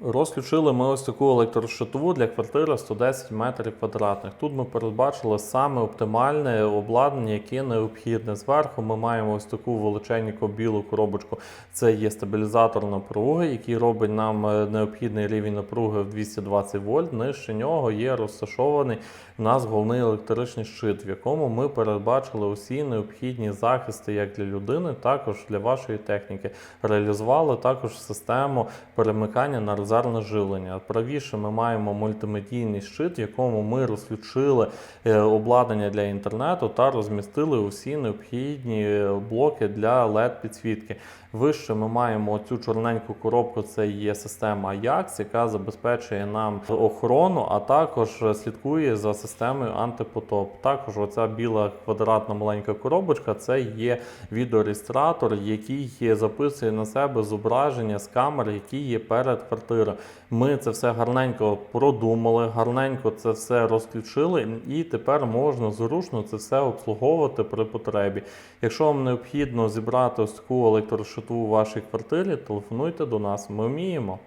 Розключили ми ось таку електрошитову для квартири 110 метрів квадратних. Тут ми передбачили саме оптимальне обладнання, яке необхідне. Зверху ми маємо ось таку величеньку білу коробочку. Це є стабілізатор напруги, який робить нам е, необхідний рівень напруги в 220 вольт. Нижче нього є розташований у нас головний електричний щит, в якому ми передбачили усі необхідні захисти як для людини, також для вашої техніки. Реалізували також систему перемикання на резервне живлення. Правіше ми маємо мультимедійний щит, в якому ми розключили е, обладнання для інтернету та розмістили усі необхідні е, блоки для LED підсвітки. Вище ми маємо цю чорненьку коробку. Це є система Ajax, яка забезпечує нам охорону, а також слідкує за системою антипотоп. Також оця біла квадратна маленька коробочка це є відеореєстратор, який записує на себе зображення з камер, які є перед квартирою. Ми це все гарненько продумали, гарненько це все розключили, і тепер можна зручно це все обслуговувати при потребі. Якщо вам необхідно зібрати ось таку електрошиту у вашій квартирі, телефонуйте до нас. Ми вміємо.